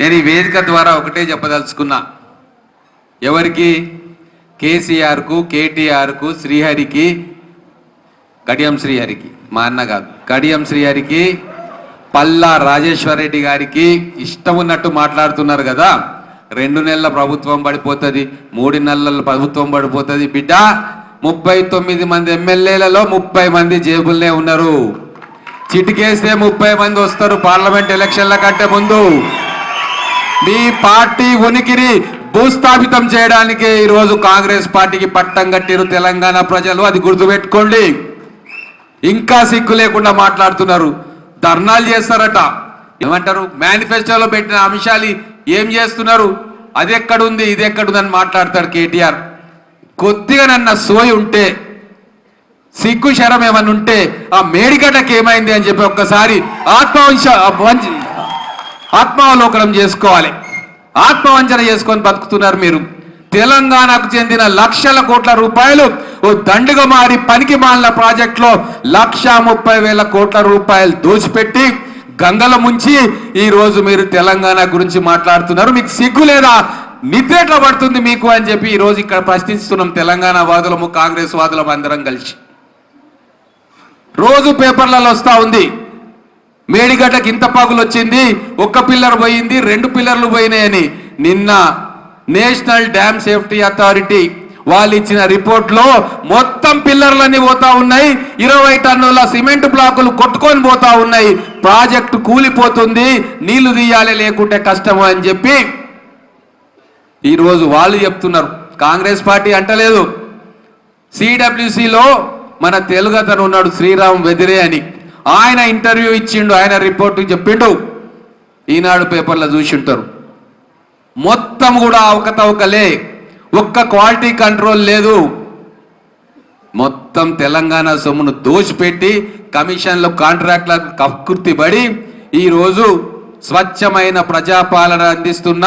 నేను ఈ వేదిక ద్వారా ఒకటే చెప్పదలుచుకున్నా. ఎవరికి? కేసీఆర్కు కేటీఆర్కు శ్రీహరికి కడియం శ్రీహరికి మా అన్న కాదు. కడియం శ్రీహరికి పల్లా రాజేశ్వర రెడ్డి గారికి ఇష్టం ఉన్నట్టు మాట్లాడుతున్నారు కదా. రెండు నెలల ప్రభుత్వం పడిపోతుంది మూడు నెలల ప్రభుత్వం పడిపోతుంది. బిడ్డ ముప్పై తొమ్మిది మంది ఎమ్మెల్యేలలో ముప్పై మంది జేబుల్నే ఉన్నారు. చిటికేస్తే ముప్పై మంది వస్తారు పార్లమెంట్ ఎలక్షన్ల కంటే ముందు. మీ పార్టీ ఉనికిని భూస్థాపితం చేయడానికే ఈరోజు కాంగ్రెస్ పార్టీకి పట్టం కట్టిరు తెలంగాణ ప్రజలు అది గుర్తుపెట్టుకోండి. ఇంకా సిగ్గు లేకుండా మాట్లాడుతున్నారు. ధర్నాలు చేస్తారట. ఏమంటారు? మేనిఫెస్టోలో పెట్టిన అంశాలు ఏం చేస్తున్నారు? అది ఎక్కడుంది ఇది ఎక్కడుందని మాట్లాడతాడు కేటీఆర్. కొద్దిగా నన్న సోయి ఉంటే సిగ్గు శరం ఏమన్నా ఉంటే ఆ మేడిగడ్డకి ఏమైంది అని చెప్పి ఒక్కసారి ఆత్మవంశ ఆత్మావలోకనం చేసుకోవాలి. ఆత్మవంచన చేసుకొని బతుకుతున్నారు మీరు. తెలంగాణకు చెందిన లక్షల కోట్ల రూపాయలు ఓ దండుగా మారి పనికి మాలిన ప్రాజెక్టులో లక్ష ముప్పై వేల కోట్ల రూపాయలు దోచిపెట్టి గంగల ముంచి ఈరోజు మీరు తెలంగాణ గురించి మాట్లాడుతున్నారు. మీకు సిగ్గు లేదా? నిద్రేట్లా పడుతుంది మీకు అని చెప్పి ఈ రోజు ఇక్కడ ప్రశ్నిస్తున్నాం తెలంగాణ వాదులము కాంగ్రెస్ వాదులము అందరం కలిసి. రోజు పేపర్లలో వస్తూ ఉంది. మేడిగడ్డకి ఇంత పాకులు వచ్చింది ఒక్క పిల్లర్ పోయింది రెండు పిల్లర్లు పోయినాయని. నిన్న నేషనల్ డ్యామ్ సేఫ్టీ అథారిటీ వాళ్ళు ఇచ్చిన రిపోర్ట్లో మొత్తం పిల్లర్లన్నీ పోతా ఉన్నాయి ఇరవై టన్నుల సిమెంట్ బ్లాకులు కొట్టుకొని పోతా ఉన్నాయి. ప్రాజెక్టు కూలిపోతుంది నీళ్ళు తీయాలి లేకుంటే కష్టము అని చెప్పి ఈరోజు వాళ్ళు చెప్తున్నారు. కాంగ్రెస్ పార్టీ అంటలేదు. సిడబ్ల్యూసిలో మన తెలుగు అతను ఉన్నాడు శ్రీరామ్ వెదిరే అని. ఆయన ఇంటర్వ్యూ ఇచ్చిండు ఆయన రిపోర్ట్ చెప్పిండు. ఈనాడు పేపర్లో చూసి ఉంటారు మొత్తం కూడా అవకతవకలే. ఒక్క క్వాలిటీ కంట్రోల్ లేదు. మొత్తం తెలంగాణ సొమ్మును దోచిపెట్టి కమిషన్లు కాంట్రాక్ట్లకు కక్కుర్తి పడి ఈరోజు స్వచ్ఛమైన ప్రజాపాలన అందిస్తున్న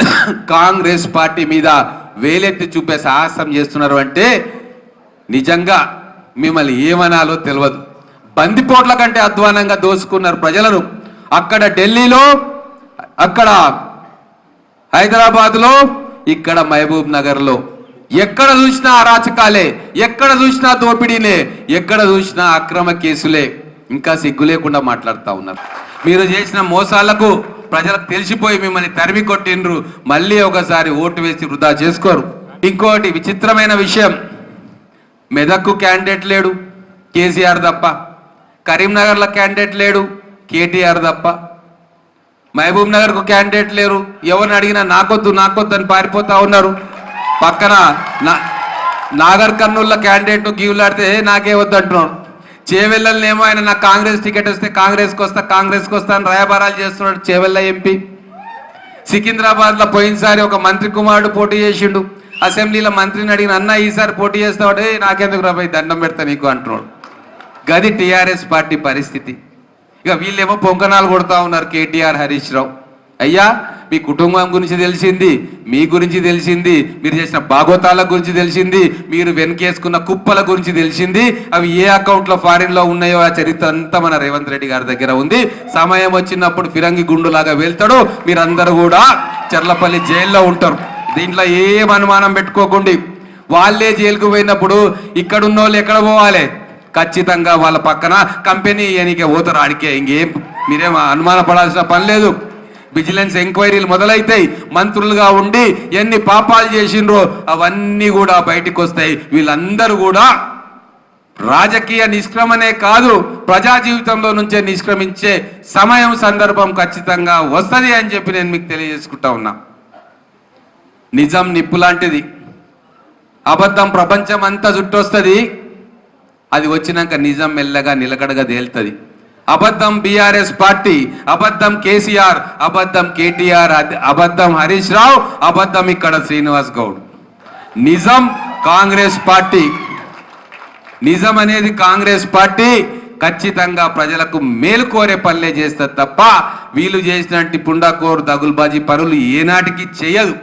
కాంగ్రెస్ పార్టీ మీద వేలెత్తి చూపే సాహసం చేస్తున్నారు అంటే నిజంగా మిమ్మల్ని ఏమనాలో తెలియదు బందిపోట్ల కంటే అధ్వానంగా దోసుకున్నారు ప్రజలను. అక్కడ ఢిల్లీలో అక్కడ హైదరాబాద్లో ఇక్కడ మహబూబ్ నగర్లో. ఎక్కడ చూసినా అరాచకాలే ఎక్కడ చూసినా దోపిడీలే ఎక్కడ చూసినా అక్రమ కేసులే. ఇంకా సిగ్గు లేకుండా మాట్లాడుతూ ఉన్నారు. మీరు చేసిన మోసాలకు ప్రజలకు తెలిసిపోయి మిమ్మల్ని తరిమి కొట్టిండ్రు. మళ్ళీ ఒకసారి ఓటు వేసి వృధా చేసుకోరు. ఇంకోటి విచిత్రమైన విషయం. మెదక్కు క్యాండిడేట్ లేడు. కేసీఆర్ తప్ప కరీంనగర్లో క్యాండిడేట్ లేడు కేటీఆర్ తప్ప. మహబూబ్ నగర్కు క్యాండిడేట్ లేరు ఎవరిని అడిగినా నాకొద్దు నాకొద్దు అని పారిపోతా ఉన్నారు పక్కన నా- నాగర్ కర్నూల్లో క్యాండిడేట్ను గీవులాడితే నాకే వద్దు అంటున్నాడు. చేవెళ్ళనేమో ఆయన నాకు కాంగ్రెస్ టికెట్ వస్తే కాంగ్రెస్కి వస్తా కాంగ్రెస్కి వస్తా అని రాయబారాలు చేస్తున్నాడు చేవెళ్ళ ఎంపీ. సికింద్రాబాద్లో పోయినసారి ఒక మంత్రి కుమారుడు పోటీ చేసిండు. అసెంబ్లీలో మంత్రిని అడిగిన అన్న ఈసారి పోటీ చేస్తావాడే నాకెందుకు రాబోయ్ దండం పెడతా నీకు అంటున్నాడు. గది టీఆర్ఎస్ పార్టీ పరిస్థితి. ఇక వీళ్ళేమో పొంకనాలు కొడతా ఉన్నారు కేటీఆర్ హరీష్ రావు. అయ్యా మీ కుటుంబం గురించి తెలిసింది మీ గురించి తెలిసింది మీరు చేసిన భాగోతాల గురించి తెలిసింది మీరు వెనకేసుకున్న కుప్పల గురించి తెలిసింది అవి ఏ అకౌంట్లో ఫారిన్లో ఉన్నాయో ఆ చరిత్ర అంతా మన రేవంత్ రెడ్డి గారి దగ్గర ఉంది. సమయం వచ్చినప్పుడు ఫిరంగి గుండులాగా వెళ్తాడు మీరందరూ కూడా చర్లపల్లి జైల్లో ఉంటారు. దీంట్లో ఏం అనుమానం పెట్టుకోకండి. వాళ్ళే జైలుకు పోయినప్పుడు ఇక్కడ ఉన్న వాళ్ళు ఎక్కడ పోవాలి? ఖచ్చితంగా వాళ్ళ పక్కన కంపెనీ ఎనికే పోతారు ఆడికే ఇంకేం మీరేం అనుమాన పడాల్సిన పని లేదు. విజిలెన్స్ ఎంక్వైరీలు మొదలైతాయి. మంత్రులుగా ఉండి ఎన్ని పాపాలు చేసిండ్రో అవన్నీ కూడా బయటికి వస్తాయి వీళ్ళందరూ కూడా రాజకీయ నిష్క్రమనే కాదు ప్రజా జీవితంలో నుంచే నిష్క్రమించే సమయం సందర్భం ఖచ్చితంగా వస్తుంది అని చెప్పి నేను మీకు తెలియజేసుకుంటా ఉన్నా. నిజం నిప్పు లాంటిది అబద్ధం ప్రపంచం అంతా చుట్టొస్తుంది అది వచ్చినాక నిజం మెల్లగా నిలకడగా తేలుతుంది. అబద్ధం బీఆర్ఎస్ పార్టీ అబద్ధం కేసీఆర్ అబద్ధం కేటీఆర్ అబద్ధం హరీష్ రావు అబద్ధం ఇక్కడ శ్రీనివాస్ గౌడ్. నిజం కాంగ్రెస్ పార్టీ. నిజం అనేది కాంగ్రెస్ పార్టీ ఖచ్చితంగా ప్రజలకు మేలు కోరే పనులే చేస్తారు తప్ప వీళ్ళు చేసినట్టు పుండాకోరు దగుల్బాజీ పనులు ఏనాటికి చేయదు.